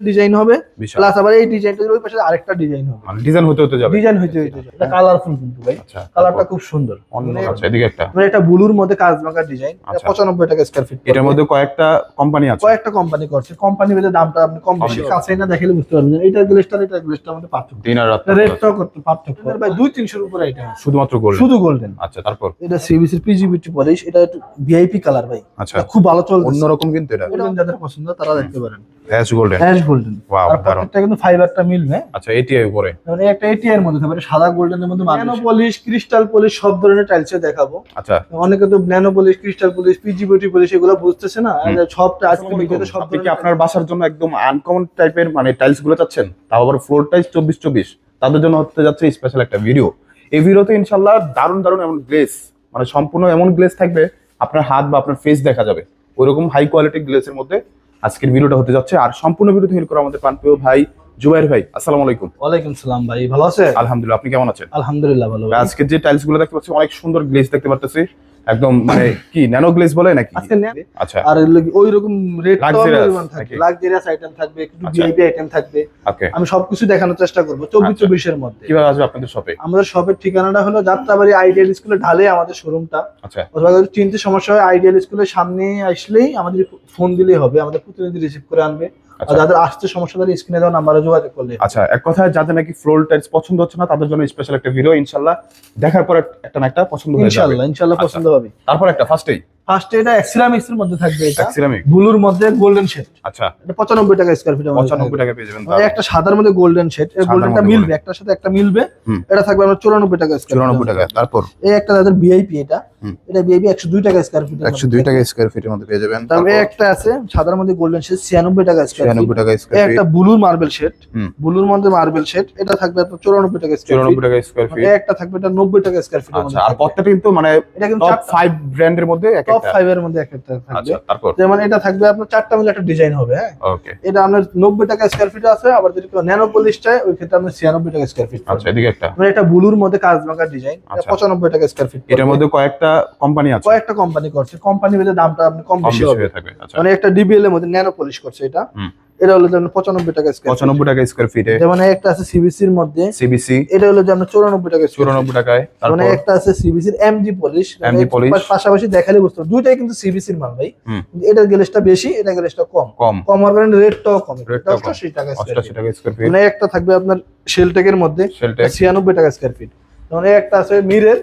Design হবে বিশাল। Plus আবার এই ডিজাইনটা ওই পাশে আরেকটা ডিজাইন হবে। মানে ডিজাইন হতে হতে যাবে। ডিজাইন হইতে হইতে যাবে। এটা কালারফুল কিন্তু ভাই। আচ্ছা কালারটা খুব সুন্দর। অন্য মানে আচ্ছা এদিকে একটা। মানে এটা ব্লুর মধ্যে কাজ ডিজাইন আচ্ছা। পঁচানব্বই টাকা স্কোয়ার ফিট এটার মধ্যে কয়েকটা কোম্পানি আছে? কয়েকটা কোম্পানি করছে। কোম্পানি ভেদে দামটা আপনি কম বেশি। কাছে না দেখলে বুঝতে পারবেন। এটা গ্লেসটার এটা গ্লেসটার মধ্যে পার্থক্য। দিন আর রাত রেটটাও করতে পার্থক্য। ভাই দুই তিনশোর উপরে এটা শুধুমাত্র গোল্ড শুধু গোল্ডেন আচ্ছা তারপর? এটা সিবিসির পিজিবিটি পলিশ এটা একটু ভিআইপি কালার ভাই। আচ্ছা। খুব ভালো চলছে অন্যরকম কিন্তু এটা যাদের পছন্দ তারা দেখতে পারেন। Ash golden ash golden wow দারুণ। প্রত্যেকটা কিন্তু ফাইবারটা মিলবে। আচ্ছা এটিআই উপরে? মানে একটা এটিআই এর মধ্যে থাকবে সাদা গোল্ডেনের মধ্যে ন্যানো পলিশ ক্রিস্টাল পলিশ সব ধরনের টাইলস দেখাবো। আচ্ছা। অনেকে তো nano polish crystal polish PGBT polish এগুলো বুঝতেছে না। সব আজকে ভিডিওতে সব আপনি কি ধরনের আপনার বাসার জন্য একদম আনকমন টাইপের মানে টাইলসগুলো চাচ্ছেন? তাও আবার ফ্লোর টাইলস চব্বিশ চব্বিশ। তাদের জন্য হতে যাচ্ছে স্পেশাল একটা ভিডিও এই ভিডিওতে ইনশাল্লাহ দারুণ দারুণ এমন গ্লেস মানে সম্পূর্ণ এমন গ্লেস থাকবে আপনার হাত বা আপনার ফেস দেখা যাবে। ওইরকম হাই কোয়ালিটি গ্লেসের মধ্যে আজকের ভিডিওটা হতে যাচ্ছে আর সম্পূর্ণ ভিডিও হেল্প করে আমাদের প্রাণপ্রিয় ভাই জুবাইর ভাই আসসালামু আলাইকুম। ওয়ালাইকুম সালাম ভাই ভালো আছে আলহামদুলিল্লাহ আপনি কেমন আছেন? আলহামদুলিল্লাহ ভালো। আজকে যে টাইলসগুলো দেখতে পাচ্ছি অনেক সুন্দর গ্লেজ দেখতে পাচ্ছি একদম মানে কি ন্যানো গ্লেস বলে নাকি? আচ্ছা। আর ওই রকম থাকবে লাক্সারিয়াস আইটেম থাকবে একটু। ভিআইপি আইটেম থাকবে। ওকে। আমি সবকিছু দেখানোর চেষ্টা করব চব্বিশ আচ্ছা। চব্বিশের মধ্যে। কীভাবে আসবে আপনাদের শপে আমাদের শপের ঠিকানাটা হলো যাত্রাবাড়ি আইডিয়াল স্কুলের ঢালে আমাদের শোরুমটা আচ্ছা। অথবা যদি চিনতে সমস্যা হয় আইডিয়াল স্কুলের সামনে আসলেই আমাদের ফোন দিলেই হবে আমাদের প্রতিনিধি রিসিভ করে আনবে। যাদের আসতে সমস্যা তাদের স্ক্রিনে দেওয়া নাম্বারে যোগাযোগ করলে। আচ্ছা এক কথায় যাদের নাকি ফ্লোর টাইলস পছন্দ হচ্ছে না তাদের জন্য স্পেশাল একটা ভিডিও দেখার পর একটা না একটা পছন্দ হয়ে যাবে। ইনশাল্লাহ আচ্ছা। পছন্দ হবে। তারপর একটা ফার্স্টেই ফার্স্টে এটা এক্সিরামিক্স এর মধ্যে থাকবে এটা। সিরামিক ব্লুর মধ্যে গোল্ডেন শেড আচ্ছা। এটা পঁচানব্বই টাকা স্কোয়ার ফিট পঁচানব্বই টাকা পেয়ে যাবেন মানে একটা সাদার মধ্যে গোল্ডেন শেড সাদার গোল্ডেনটা মিলবে একটার সাথে একটা মিলবে। এটা থাকবে আমার চুরানব্বই টাকা স্কোয়ার চুরানব্বই টাকা তারপর? এই একটা তাদের ভিআইপি এটা। এটা একশো দুই টাকা স্কোয়ার ফিট একশো দুই টাকা স্কোয়ার ফিটের মধ্যে পেয়ে যাবেন তারপরে একটা আছে সাদার মধ্যে গোল্ডেন শেড ছিয়ানব্বই টাকা স্কোয়ার ফিট টাকা এই স্কোয়ার একটা ব্লুর মার্বেল শেড ব্লুর মধ্যে মার্বেল শেড এটা থাকবে আপনার চুরানব্বই টাকা স্কোয়ার ফিট চুরানব্বই টাকা স্কোয়ার ফিট একটা থাকবে এটা নব্বই টাকা স্কোয়ার ফিট আচ্ছা আর প্রত্যেকটা কিন্তু মানে এটা কিন্তু টপ ফাইভ ব্র্যান্ডের মধ্যে এক টপ একটা ফাইভ এর মধ্যে এক একটা থাকবে আচ্ছা তারপর যেমন এটা থাকবে আপনার চারটা মিলে একটা ডিজাইন হবে হ্যাঁ ওকে এটা আপনার নব্বই টাকা স্কোয়ার ফিট আছে আবার যদি কেউ ন্যানো পলিশ চায় ওই ক্ষেত্রে আপনার ছিয়ানব্বই টাকা স্কোয়ার ফিট আচ্ছা এদিকে একটা মানে এটা ব্লুর মধ্যে কাজ ডিজাইন আচ্ছা। পঁচানব্বই টাকা স্কোয়ার ফিট এটার মধ্যে কয়েকটা কোম্পানি আছে। কয়েকটা কোম্পানি করছে। কোম্পানি ভেদে দামটা আপনি কম বেশি হয়ে থাকবে আচ্ছা। মানে একটা ডিবিএল এর মধ্যে ন্যানো পলিশ করছে এটা। এটা হলো যেমন পঁচানব্বই টাকা স্কোয়ার পঁচানব্বই টাকা স্কোয়ার ফিটে যেমন একটা আছে সিবিসির মধ্যে। সিবিসি এটা হলো যে আপনার চৌরানব্বই টাকা চুরানব্বই টাকায়। মানে একটা আছে সিবিসির এমজি পলিশ MG polish। পাশাপাশি দেখালে বুঝতে দুইটাই কিন্তু সিবিসির মাল ভাই। এটার গ্যালেসটা বেশি এটা গ্যালেসটা কম। কম। কম হওয়ার কারণে রেটটাও কম। অষ্টাশি টাকা স্কোয়ার ফিট মানে একটা থাকবে আপনার শেলটেকের মধ্যে ছিয়ানব্বই টাকা স্কোয়ার ফিট মানে একটা আছে মিরের।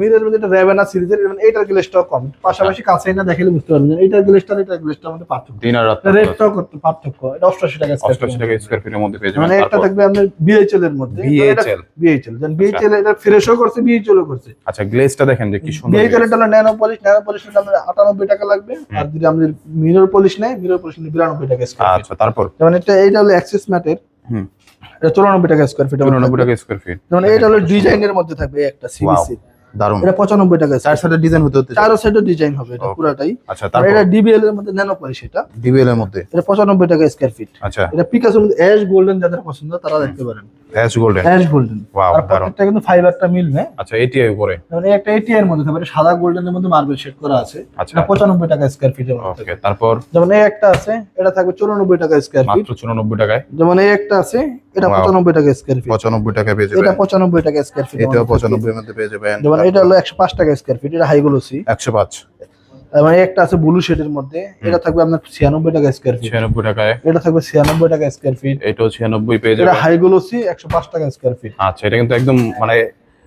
মিরের মধ্যে এটা রেবেনা সিরিজের মানে এটার গ্লেসটাও কম। পাশাপাশি কাছে না দেখালে বুঝতে পারবেন। এটার গ্লেসটা এটার গ্লেসটার মধ্যে পার্থক্য। দিন আর রাত রেটটাও পার্থক্য। এটা অষ্টাশি টাকা square অষ্টাশি feet। টাকা স্কোয়ার ফিটের মধ্যে পেয়ে যাবেন। মানে একটা থাকবে আপনার বিএইচএল এর মধ্যে। VHL বিএইচএল দেন বিএইচএল এটা ফ্রেশও করছে বিএইচএল করছে। আচ্ছা গ্লেজটা দেখেন যে কি সুন্দর বিএইচএল এটা ন্যানো পলিশ ন্যানো পলিশ আপনার আটানব্বই টাকা লাগবে। আর যদি আপনি মিরর পলিশ নেয় মিরর পলিশ নিলে বিরানব্বই টাকা স্কোয়ার আচ্ছা তারপর? যেমন এটা এইটা হলো অ্যাক্সেস ম্যাটের হুম। এটা টাকা স্কোয়ার ফিট চুরানব্বই টাকা স্কোয়ার ফিট মানে এটা হলো ডিজাইনের মধ্যে থাকবে একটা সিবিসি দারুণ এটা পঁচানব্বই টাকা চার সাইডে ডিজাইন হতে হতে চার সাইডে ডিজাইন হবে এটা. পুরাটাই। আচ্ছা তারপর? এটা ডিবিএল এর মধ্যে ন্যানো পলিশ এটা। ডিবিএল এর মধ্যে? এটা পঁচানব্বই টাকা স্কোয়ার ফিট আচ্ছা। এটা পিকাসোর মধ্যে অ্যাশ গোল্ডেন যাদের পছন্দ তারা দেখতে পারেন। Ash golden ash golden wow প্রত্যেকটা কিন্তু ফাইবারটা মিলবে। আচ্ছা এটিআই উপরে? মানে একটা এটি এর মধ্যে এটা সাদা গোল্ডেনের মধ্যে মার্বেল শেড করা আছে। আচ্ছা এটা পঁচানব্বই টাকা স্কোয়ার মধ্যে ওকে তারপর? যেমন এই একটা আছে এটা থাকবে চুরানব্বই টাকা স্কোয়ার ফিট মাত্র চুরানব্বই টাকায়? যেমন এই একটা আছে এটা Wow. পঁচানব্বই টাকা স্কোয়ার ফিট পঁচানব্বই টাকা পেয়ে এটা যাবেন পঁচানব্বই টাকা স্কোয়ার ফিট এটাও পঁচানব্বই এর মধ্যে পেয়ে যাবেন। যেমন এটা হলো একশো পাঁচ টাকা স্কোয়ার ফিট এটা হাইগুলোসি একশো পাঁচ। মানে একটা আছে ব্লু শেডের মধ্যে। এটা থাকবে আপনার ছিয়ানব্বই টাকা স্কোয়ার ফিট ছিয়ানব্বই টাকায়। এটা থাকবে ছিয়ানব্বই টাকা স্কোয়ার ফিট এটাও ছিয়ানব্বই পেয়ে এটা যাবেন। হাইগুলোসি একশো পাঁচ টাকা স্কোয়ার ফিট আচ্ছা এটা কিন্তু একদম মানে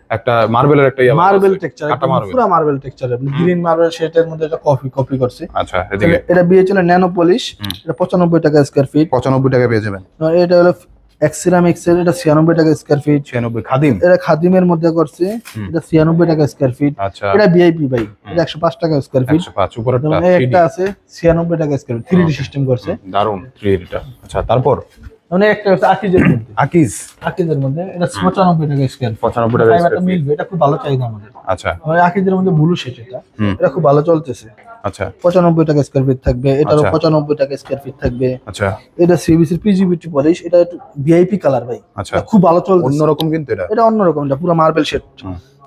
একটা মার্বেলের একটা ইয়ে মার্বেল। টেক্সচার পুরো মার্বেল টেক্সচার গ্রিন মার্বেল শেডের মধ্যে এটা কপি কপি করছে। আচ্ছা এদিকে। এটা বিএচএল ন্যানো পলিশ এটা পঁচানব্বই টাকা স্কোয়ার ফিট পঁচানব্বই টাকা পেয়ে যাবেন। এটা হলো এক্সিরামিক্স এর এটা ছিয়ানব্বই টাকা স্কোয়ার ফিট ছিয়ানব্বই খাদিম। এটা খাদিমের মধ্যে করছে এটা ছিয়ানব্বই টাকা স্কোয়ার ফিট আচ্ছা। এটা ভিআইপি ভাই এটা একশো পাঁচ টাকা স্কোয়ার ফিট একটা আছে ছিয়ানব্বই টাকা square feet three D system করছে। দারুণ থ্রি টা। আচ্ছা তারপর? মানে একটা হচ্ছে আকিজের মধ্যে। আকিজ? আকিজের মধ্যে। এটা পঁচানব্বই টাকা স্কোয়ার পঁচানব্বই টাকা ফাইবারটা square feet। মিলবে এটা খুব ভালো চাহিদা আমাদের। আচ্ছা। মানে আকিজের মধ্যে ব্লু শেড এটা। এটা খুব ভালো চলতেছে। আচ্ছা। পঁচানব্বই টাকা স্কোয়ার ফিট থাকবে এটারও আচ্ছা। পঁচানব্বই টাকা স্কোয়ার ফিট থাকবে। আচ্ছা। এটা সিবিসির পিজিবিটি পলিশ এটা একটু ভিআইপি কালার ভাই। আচ্ছা। খুব ভালো চলছে অন্যরকম কিন্তু এটা। এটা অন্যরকম এটা পুরো মার্বেল শেড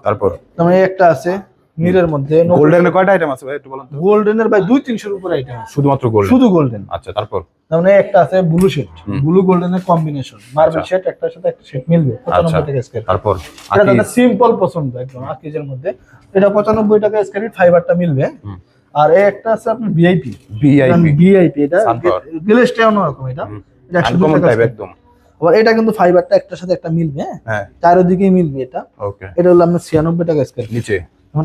তারপর? যেমন একটা আছে মিরের মধ্যে গোল্ডেনের কয়টা আইটেম আছে ভাই একটু বলুন তো? গোল্ডেনের ভাই দুই তিনশোর উপরে আইটেম শুধুমাত্র গোল্ডেন শুধু গোল্ডেন আচ্ছা তারপর? তার মানে একটা আছে ব্লু শেড ব্লু গোল্ডেনের কম্বিনেশন মার্বেল শেড একটার সাথে একটা শেড মিলবে। আচ্ছা। পঁচানব্বই টাকা স্কোয়ার তারপর? এটা তাদের সিম্পল পছন্দ একদম আকিজের মধ্যে। এটা পঁচানব্বই টাকা স্কোয়ার ফিট ফাইবারটা মিলবে। আর এই একটা আছে আপনার ভিআইপি ভিআইপি ভিআইপি এটা। গ্লেসটা অন্যরকম এটা। এটা। একশো আনকমন টাকা টাইপ একদম। আবার এটা কিন্তু ফাইবারটা একটার সাথে একটা মিলবে হ্যাঁ? হ্যাঁ। চারিদিকেই মিলবে এটা। ওকে এটা হলো আপনার ছিয়ানব্বই টাকা স্কোয়ার নিচে?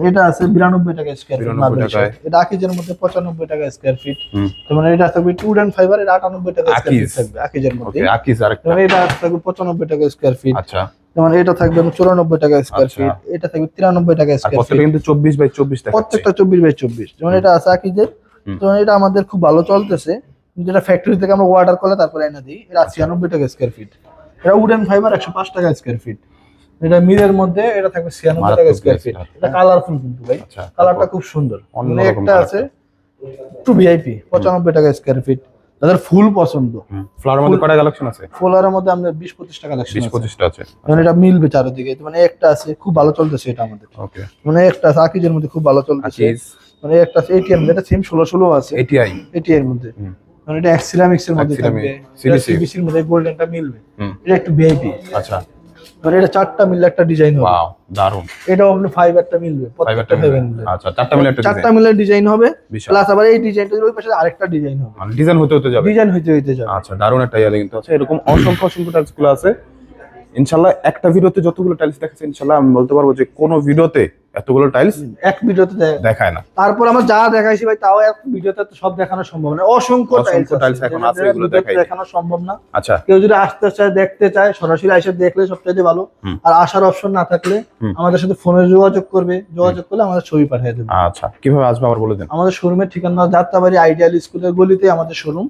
এটা আছে বিরানব্বই টাকা স্কোয়ার ফিট 92 মার্বেল এটা আকিজের মধ্যে পঁচানব্বই টাকা স্কোয়ার ফিট যেমন এটা থাকবে টু অ্যান্ড ফাইবার এটা আটানব্বই টাকা স্কোয়ার ফিট। থাকবে আকিজের মধ্যে। এটা থাকবে পঁচানব্বই টাকা স্কোয়ার ফিট আচ্ছা। যেমন এটা থাকবে চুরানব্বই টাকা স্কোয়ার আচ্ছা। ফিট এটা থাকবে তিরানব্বই টাকা স্কোয়ার ফিট কিন্তু চব্বিশ বাই চব্বিশ প্রত্যেকটা চব্বিশ বাই চব্বিশ। যেমন এটা আছে আকিজের। হুম। এটা আমাদের খুব ভালো চলতেছে। যেটা ফ্যাক্টরি থেকে আমরা অর্ডার করলে তারপরে এনে দিই। এটা ছিয়ানব্বই টাকা স্কোয়ার ফিট এটা উডেন ফাইবার একশো পাঁচ টাকা স্কোয়ার ফিট এটা মিরের মধ্যে এটা থাকবে ছিয়ানব্বই টাকা স্কোয়ার ফিট এটা কালারফুল কিন্তু ভাই। আচ্ছা কালারটা খুব সুন্দর। মানে একটা আছে টু ভিআইপি পঁচানব্বই টাকা স্কোয়ার ফিট তাদের ফুল পছন্দ। ফ্লাওয়ারের মধ্যে কয়টা কালেকশন আছে? ফোলারের মধ্যে আমাদের বিশ পঁচিশ টাকা লাগছে বিশ পঁচিশটা আছে মানে এটা মিলবে চারিদিকে। মানে একটা আছে খুব ভালো চলতেছে এটা আমাদের। ওকে মানে একটা আছে আকিজের মধ্যে খুব ভালো চলতেছে। মানে একটা আছে এটিএম যেটা সিম ষোলো ষোলো আছে। এটিআই এটি এর মধ্যে। মানে এটা এক্সিরামিক্স এর মধ্যে থাকবে। সিবিসি এর মধ্যে গোল্ডেনটা মিলবে। এটা একটু ভিআইপি আচ্ছা। মানে এটা চারটা মিললে একটা ডিজাইন হবে। ওয়াও দারুণ এটাও আপনি ফাইবারটা মিলবে ফাইবারটা প্রত্যেকটা ফাইবার মিলবে। আচ্ছা চারটা মিলে একটা চারটা মিলে ডিজাইন হবে বিশাল। প্লাস আবার এই ডিজাইনটা ওই পাশে আরেকটা ডিজাইন হবে। মানে ডিজাইন হতে হতে যাবে। ডিজাইন হতে হতে যাবে। আচ্ছা দারুণ একটা ইয়া কিন্তু। আছে এরকম অসংখ্য অসংখ্য টাইলসগুলো আছে। ইনশাল্লাহ একটা ভিডিওতে যতগুলো টাইলস দেখাচ্ছে ইনশাল্লাহ আমি বলতে পারব যে কোনো ভিডিওতে এতগুলো টাইলস এক ভিডিওতে দেখায় না। তারপর আমরা যা দেখাইছি ভাই তাও এক ভিডিওতে সব দেখানো সম্ভব না। অসংখ্য টাইলস এখন আছে, এগুলো। দেখানো সম্ভব না। আচ্ছা। কেউ যদি আসতে চায় দেখতে চায় সরাসরি এসে দেখলে সবচেয়ে ভালো। আর আসার অপশন না থাকলে আমাদের সাথে ফোনে যোগাযোগ করবে। যোগাযোগ করলে আমাদের ছবি পাঠিয়ে দেবে। আচ্ছা কীভাবে আসবে আবার বলে দেন। আমাদের শোরুমের ঠিকানা যাত্রাবাড়ি আইডিয়াল স্কুলের গলিতে আমাদের শোরুম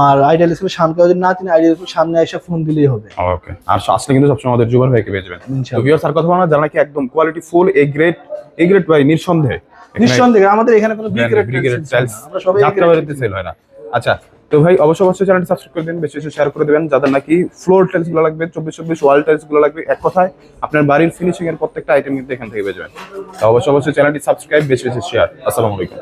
আর আইডিয়াল স্কুলের সামনে যদি না চিনি আইডিয়াল স্কুল সামনে এসে ফোন দিলেই হবে। ওকে আর আসলে কিন্তু সবসময় আমাদের জুবান ভাইকে পেয়ে যাবেন। ইনশাআল্লাহ ভিউয়ার্স আর কথা বলা যারা কি একদম quality full A grade A grade ভাই নিঃসন্দেহে। নিঃসন্দেহে আমাদের এখানে কোনো বি গ্রেড টাইলস আমরা সবাই যাত্রাবাড়িতে সেল হয় না। আচ্ছা তো ভাই অবশ্যই অবশ্যই চ্যানেলটি সাবস্ক্রাইব করে দিন বেশি বেশি শেয়ার করে দেবেন যাদের নাকি ফ্লোর টাইলসগুলো লাগবে চব্বিশ চব্বিশ ওয়াল টাইলসগুলো লাগবে এক কথায় আপনার বাড়ির ফিনিশিং এর প্রত্যেকটা আইটেম কিন্তু এখান থেকে পেয়ে যাবেন তো অবশ্য অবশ্যই চ্যানেলটি সাবস্ক্রাইব বেশি বেশি শেয়ার আসসালামু আলাইকুম।